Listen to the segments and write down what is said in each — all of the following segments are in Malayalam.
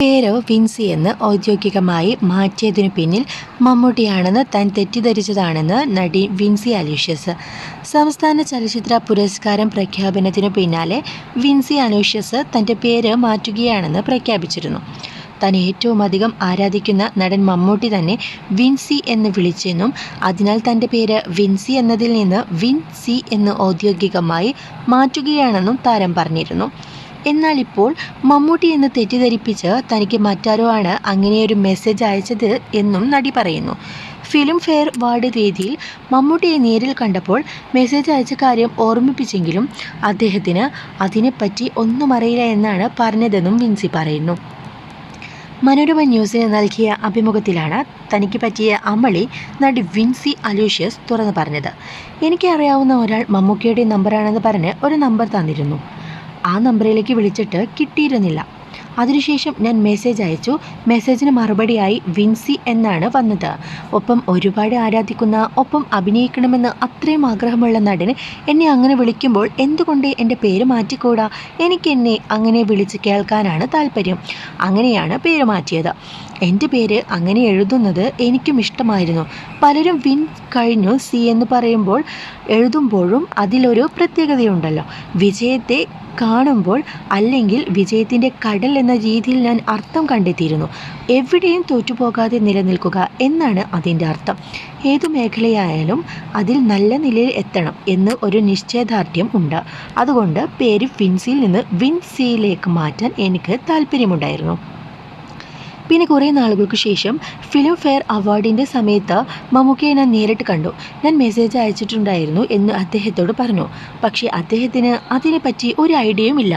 പേര് വിൻസി എന്ന് ഔദ്യോഗികമായി മാറ്റിയതിനു പിന്നിൽ മമ്മൂട്ടിയാണെന്ന് താൻ തെറ്റിദ്ധരിച്ചതാണെന്ന് നടി വിൻസി അലൂഷ്യസ്. സംസ്ഥാന ചലച്ചിത്ര പുരസ്കാരം പ്രഖ്യാപനത്തിനു പിന്നാലെ വിൻസി അലൂഷ്യസ് തന്റെ പേര് മാറ്റുകയാണെന്ന് പ്രഖ്യാപിച്ചിരുന്നു. താൻ ഏറ്റവും അധികം ആരാധിക്കുന്ന നടൻ മമ്മൂട്ടി തന്നെ വിൻസി എന്ന് വിളിച്ചെന്നും അതിനാൽ തന്റെ പേര് വിൻസി എന്നതിൽ നിന്ന് വിൻസി എന്ന് ഔദ്യോഗികമായി മാറ്റുകയാണെന്നും താരം പറഞ്ഞിരുന്നു. എന്നാൽ ഇപ്പോൾ മമ്മൂട്ടി എന്ന് തെറ്റിദ്ധരിപ്പിച്ച് തനിക്ക് മറ്റാരോ ആണ് അങ്ങനെയൊരു മെസ്സേജ് അയച്ചത് എന്നും നടി പറയുന്നു. ഫിലിം ഫെയർ വാർഡ് വേദിയിൽ മമ്മൂട്ടിയെ നേരിൽ കണ്ടപ്പോൾ മെസ്സേജ് അയച്ച കാര്യം ഓർമ്മിപ്പിച്ചെങ്കിലും അദ്ദേഹത്തിന് അതിനെപ്പറ്റി ഒന്നും അറിയില്ല എന്നാണ് പറഞ്ഞതെന്നും വിൻസി പറയുന്നു. മനോരമ ന്യൂസിന് നൽകിയ അഭിമുഖത്തിലാണ് തനിക്ക് പറ്റിയ അമളി നടി വിൻസി അലൂഷ്യസ് തുറന്നു പറഞ്ഞത്. എനിക്കറിയാവുന്ന ഒരാൾ മമ്മൂക്കയുടെ നമ്പറാണെന്ന് പറഞ്ഞ് ഒരു നമ്പർ തന്നിരുന്നു. ആ നമ്പറിലേക്ക് വിളിച്ചിട്ട് കിട്ടിയിരുന്നില്ല. അതിനുശേഷം ഞാൻ മെസ്സേജ് അയച്ചു. മെസ്സേജിന് മറുപടിയായി വിൻസി എന്നാണ് വന്നത്. ഒപ്പം ഒരുപാട് ആരാധിക്കുന്ന ഒപ്പം അഭിനയിക്കണമെന്ന് അത്രയും ആഗ്രഹമുള്ള നടന് എന്നെ അങ്ങനെ വിളിക്കുമ്പോൾ എന്തുകൊണ്ട് എന്റെ പേര് മാറ്റിക്കൂടാ? എനിക്ക് എന്നെ അങ്ങനെ വിളിച്ച് കേൾക്കാനാണ് താല്പര്യം. അങ്ങനെയാണ് പേര് മാറ്റിയത്. എന്റെ പേര് അങ്ങനെ എഴുതുന്നത് എനിക്കും ഇഷ്ടമായിരുന്നു. പലരും വിൻ കഴിഞ്ഞു സി എന്ന് പറയുമ്പോൾ എഴുതുമ്പോഴും അതിലൊരു പ്രത്യേകതയുണ്ടല്ലോ. വിജയത്തെ കാണുമ്പോൾ അല്ലെങ്കിൽ വിജയത്തിന്റെ കടൽ എന്ന രീതിയിൽ ഞാൻ അർത്ഥം കണ്ടെത്തിയിരുന്നു. എവിടെയും തോറ്റുപോകാതെ നിലനിൽക്കുക എന്നാണ് അതിന്റെ അർത്ഥം. ഏതു മേഖലയായാലും അതിൽ നല്ല നിലയിൽ എത്തണം എന്ന് ഒരു നിശ്ചയദാർഢ്യം ഉണ്ട്. അതുകൊണ്ട് പേര് ഫിൻസിയിൽ നിന്ന് വിൻസിയിലേക്ക് മാറ്റാൻ എനിക്ക് താല്പര്യമുണ്ടായിരുന്നു പിന്നെ കുറേ നാളുകൾക്ക് ശേഷം ഫിലിം ഫെയർ അവാർഡിന്റെ സമയത്ത് മമ്മൂക്കയെ ഞാൻ നേരിട്ട് കണ്ടു. ഞാൻ മെസ്സേജ് അയച്ചിട്ടുണ്ടായിരുന്നു എന്ന് അദ്ദേഹത്തോട് പറഞ്ഞു. പക്ഷേ അദ്ദേഹത്തിന് അതിനെപ്പറ്റി ഒരു ഐഡിയയും ഇല്ല.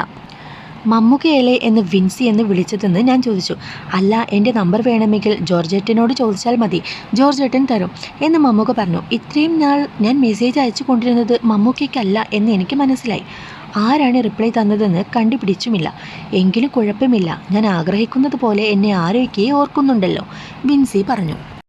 മമ്മൂക്കയല്ലേ എന്ന് വിൻസി എന്ന് വിളിച്ചതെന്ന് ഞാൻ ചോദിച്ചു. അല്ല എന്റെ നമ്പർ വേണമെങ്കിൽ ജോർജേട്ടനോട് ചോദിച്ചാൽ മതി. ജോർജേട്ടൻ തരും എന്ന് മമ്മൂക്ക പറഞ്ഞു. ഇത്രയും നാൾ ഞാൻ മെസ്സേജ് അയച്ചു കൊണ്ടിരുന്നത് മമ്മൂക്കയ്ക്കല്ല എന്ന് എനിക്ക് മനസ്സിലായി. ആരാണ് റിപ്ലൈ തന്നതെന്ന് കണ്ടുപിടിച്ചുമില്ല. എങ്കിലും കുഴപ്പമില്ല. ഞാൻ ആഗ്രഹിക്കുന്നത് പോലെ എന്നെ ആരോഗ്യയെ ഓർക്കുന്നുണ്ടല്ലോ വിൻസി പറഞ്ഞു.